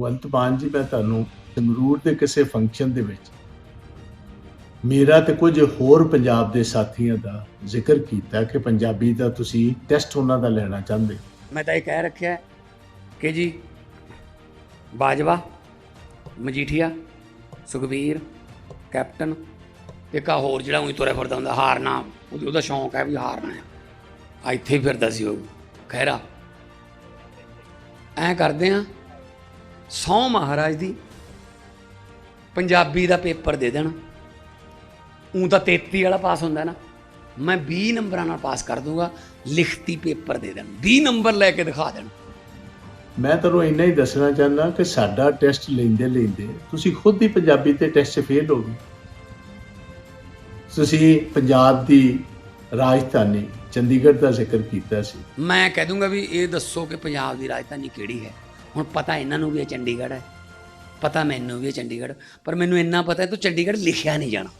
ਭਗਵੰਤ ਮਾਨ ਜੀ, ਮੈਂ ਤੁਹਾਨੂੰ ਸੰਗਰੂਰ ਦੇ ਕਿਸੇ ਫੰਕਸ਼ਨ ਦੇ ਵਿੱਚ ਮੇਰਾ ਤੇ ਕੁਝ ਹੋਰ ਪੰਜਾਬ ਦੇ ਸਾਥੀਆਂ ਦਾ ਜ਼ਿਕਰ ਕੀਤਾ ਕਿ ਪੰਜਾਬੀ ਦਾ ਤੁਸੀਂ ਟੈਸਟ ਉਹਨਾਂ ਦਾ ਲੈਣਾ ਚਾਹੁੰਦੇ ਮੈਂ ਤਾਂ ਇਹ ਕਹਿ ਰੱਖਿਆ ਕਿ ਜੀ, ਬਾਜਵਾ, ਮਜੀਠੀਆ, ਸੁਖਬੀਰ, ਕੈਪਟਨ ਤੇ ਇੱਕ ਹੋਰ ਜਿਹੜਾ ਉਹੀ ਤੁਰਿਆ ਫਿਰਦਾ ਹੁੰਦਾ, ਹਾਰਨਾ, ਉਹਦੀ- ਉਹਦਾ ਸ਼ੌਂਕ ਹੈ ਵੀ ਹਾਰਨਾ ਹੈ ਆ ਇੱਥੇ ਫਿਰਦਾ ਸੀ ਉਹ, ਖਹਿਰਾ। ਐਂ ਕਰਦੇ ਆ ਸੌ ਮਹਾਰਾਜ ਦੀ ਪੰਜਾਬੀ ਦਾ ਪੇਪਰ ਦੇ ਦੇਣ। ਉਹ ਤਾਂ 33 ਵਾਲਾ ਪਾਸ ਹੁੰਦਾ ਨਾ। ਮੈਂ 20 ਨੰਬਰਾਂ ਨਾਲ ਪਾਸ ਕਰ ਦੂੰਗਾ ਲਿਖਤੀ ਪੇਪਰ ਦੇ ਦੇਣ। 20 ਨੰਬਰ ਲੈ ਕੇ ਦਿਖਾ ਦੇਣ। ਮੈਂ ਤੁਹਾਨੂੰ ਇੰਨਾ ਹੀ ਦੱਸਣਾ ਚਾਹੁੰਦਾ ਕਿ ਸਾਡਾ ਟੈਸਟ ਲੈਂਦੇ ਲੈਂਦੇ ਤੁਸੀਂ ਖੁਦ ਹੀ ਪੰਜਾਬੀ ਤੇ ਟੈਸਟ ਫੇਲ ਹੋ ਗਏ। ਤੁਸੀਂ ਪੰਜਾਬ ਦੀ ਰਾਜਧਾਨੀ ਚੰਡੀਗੜ੍ਹ ਦਾ ਜ਼ਿਕਰ ਕੀਤਾ ਸੀ। ਮੈਂ ਕਹਿ ਦੂੰਗਾ ਵੀ ਇਹ ਦੱਸੋ ਕਿ ਪੰਜਾਬ ਦੀ ਰਾਜਧਾਨੀ ਕਿਹੜੀ ਹੈ? ਹੁਣ ਪਤਾ ਇਹਨਾਂ ਨੂੰ ਵੀ ਇਹ ਚੰਡੀਗੜ੍ਹ ਹੈ। ਪਤਾ ਮੈਨੂੰ ਵੀ ਇਹ ਚੰਡੀਗੜ੍ਹ। ਪਰ ਮੈਨੂੰ ਇੰਨਾ ਪਤਾ ਹੈ, ਤੂੰ ਚੰਡੀਗੜ੍ਹ ਲਿਖਿਆ ਨਹੀਂ ਜਾਣਾ।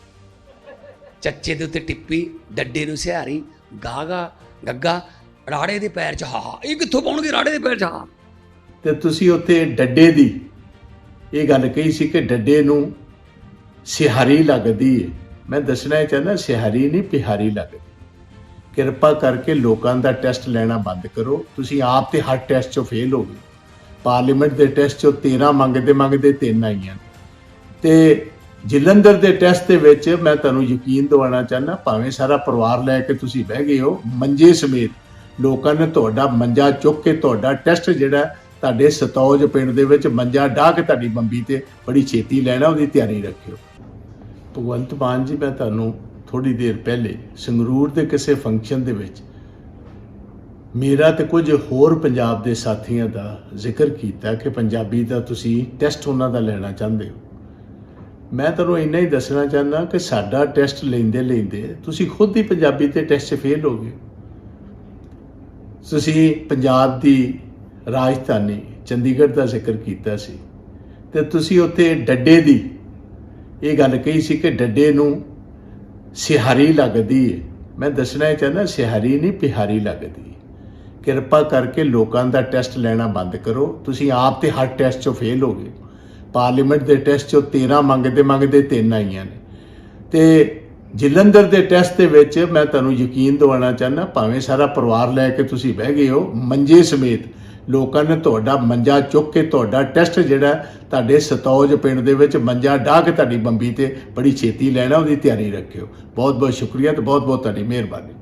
ਚੱਚੇ ਦੇ ਉੱਤੇ ਟਿੱਪੀ, ਡੱਡੇ ਨੂੰ ਸਿਹਾਰੀ, ਗਾਗਾ, ਗੱਗਾ, ਰਾੜੇ ਦੇ ਪੈਰ 'ਚ ਹਾ ਇਹ ਕਿੱਥੋਂ ਪਾਉਣਗੇ ਰਾੜੇ ਦੇ ਪੈਰ 'ਚ ਹਾ ਤੇ ਤੁਸੀਂ ਉੱਥੇ ਡੱਡੇ ਦੀ ਇਹ ਗੱਲ ਕਹੀ ਸੀ ਕਿ ਡੱਡੇ ਨੂੰ ਸਿਹਾਰੀ ਲੱਗਦੀ ਹੈ ਮੈਂ ਦੱਸਣਾ ਇਹ ਚਾਹੁੰਦਾ, ਸਿਹਾਰੀ ਨਹੀਂ, ਪਿਹਾਰੀ ਲੱਗਦੀ। ਕਿਰਪਾ ਕਰਕੇ ਲੋਕਾਂ ਦਾ ਟੈਸਟ ਲੈਣਾ ਬੰਦ ਕਰੋ। ਤੁਸੀਂ ਆਪ ਤੇ ਹਰ ਟੈਸਟ 'ਚੋਂ ਫੇਲ ਹੋ ਗਏ। ਪਾਰਲੀਮੈਂਟ ਦੇ ਟੈਸਟ 'ਚੋਂ 13 ਮੰਗਦੇ ਮੰਗਦੇ ਤਿੰਨ ਆਈਆਂ ਤੇ ਜਲੰਧਰ ਦੇ ਟੈਸਟ ਦੇ ਵਿੱਚ ਮੈਂ ਤੁਹਾਨੂੰ ਯਕੀਨ ਦਿਵਾਉਣਾ ਚਾਹੁੰਦਾ, ਭਾਵੇਂ ਸਾਰਾ ਪਰਿਵਾਰ ਲੈ ਕੇ ਤੁਸੀਂ ਬਹਿ ਗਏ ਹੋ, ਮੰਜੇ ਸਮੇਤ ਲੋਕਾਂ ਨੇ ਤੁਹਾਡਾ ਮੰਜਾ ਚੁੱਕ ਕੇ ਤੁਹਾਡਾ ਟੈਸਟ ਜਿਹੜਾ ਤੁਹਾਡੇ ਸਤੌਜ ਪਿੰਡ ਦੇ ਵਿੱਚ ਮੰਜਾ ਢਾਹ ਕੇ ਤੁਹਾਡੀ ਬੰਬੀ ਤੇ ਬੜੀ ਛੇਤੀ ਲੈਣਾ, ਉਹਦੀ ਤਿਆਰੀ ਰੱਖਿਓ। ਭਗਵੰਤ ਮਾਨ ਜੀ, ਮੈਂ ਤੁਹਾਨੂੰ ਥੋੜੀ ਦੇਰ ਪਹਿਲੇ ਸੰਗਰੂਰ ਦੇ ਕਿਸੇ ਫੰਕਸ਼ਨ ਦੇ ਵਿੱਚ ਮੇਰਾ ਤੇ ਕੁਝ ਹੋਰ ਪੰਜਾਬ ਦੇ ਸਾਥੀਆਂ ਦਾ ਜ਼ਿਕਰ ਕੀਤਾ ਕਿ ਪੰਜਾਬੀ ਦਾ ਤੁਸੀਂ ਟੈਸਟ ਉਹਨਾਂ ਦਾ ਲੈਣਾ ਚਾਹੁੰਦੇ ਹੋ। ਮੈਂ ਤੁਹਾਨੂੰ ਇੰਨਾ ਹੀ ਦੱਸਣਾ ਚਾਹੁੰਦਾ ਕਿ ਸਾਡਾ ਟੈਸਟ ਲੈਂਦੇ ਲੈਂਦੇ ਤੁਸੀਂ ਖੁਦ ਹੀ ਪੰਜਾਬੀ ਤੇ ਟੈਸਟ ਫੇਲ ਹੋ ਗਏ। ਤੁਸੀਂ ਪੰਜਾਬ ਦੀ ਰਾਜਧਾਨੀ ਚੰਡੀਗੜ੍ਹ ਦਾ ਜ਼ਿਕਰ ਕੀਤਾ ਸੀ ਤੇ ਤੁਸੀਂ ਉੱਥੇ ਡੱਡੇ ਦੀ ਇਹ ਗੱਲ ਕਹੀ ਸੀ ਕਿ ਡੱਡੇ ਨੂੰ ਸਿਹਾਰੀ ਲੱਗਦੀ ਹੈ ਮੈਂ ਦੱਸਣਾ ਇਹ ਚਾਹੁੰਦਾ ਸਿਹਾਰੀ ਨਹੀਂ, ਪਿਹਾਰੀ ਲੱਗਦੀ ਕਿਰਪਾ ਕਰਕੇ ਲੋਕਾਂ ਦਾ ਟੈਸਟ ਲੈਣਾ ਬੰਦ ਕਰੋ। ਤੁਸੀਂ ਆਪ ਤੇ ਹਰ ਟੈਸਟ 'ਚੋਂ ਫੇਲ ਹੋ ਗਏ। ਪਾਰਲੀਮੈਂਟ ਦੇ ਟੈਸਟ 'ਚੋਂ 13 ਮੰਗਦੇ ਮੰਗਦੇ ਤਿੰਨ ਆਈਆਂ ਨੇ। ਤੇ ਜਲੰਧਰ ਦੇ ਟੈਸਟ ਦੇ ਵਿੱਚ ਮੈਂ ਤੁਹਾਨੂੰ ਯਕੀਨ ਦਿਵਾਉਣਾ ਚਾਹੁੰਦਾ, ਭਾਵੇਂ ਸਾਰਾ ਪਰਿਵਾਰ ਲੈ ਕੇ ਤੁਸੀਂ ਬਹਿ ਗਏ ਹੋ, ਮੰਜੇ ਸਮੇਤ ਲੋਕਾਂ ਨੇ ਤੁਹਾਡਾ ਮੰਜਾ ਚੁੱਕ ਕੇ ਤੁਹਾਡਾ ਟੈਸਟ ਜਿਹੜਾ ਤੁਹਾਡੇ ਸਤੌਜ ਪਿੰਡ ਦੇ ਵਿੱਚ ਮੰਜਾ ਢਾਹ ਕੇ ਤੁਹਾਡੀ ਬੰਬੀ ਤੇ ਬੜੀ ਛੇਤੀ ਲੈਣਾ, ਉਹਦੀ ਤਿਆਰੀ ਰੱਖਿਓ। ਬਹੁਤ ਬਹੁਤ ਸ਼ੁਕਰੀਆ ਤੇ ਬਹੁਤ ਬਹੁਤ ਤੁਹਾਡੀ ਮਿਹਰਬਾਨੀ।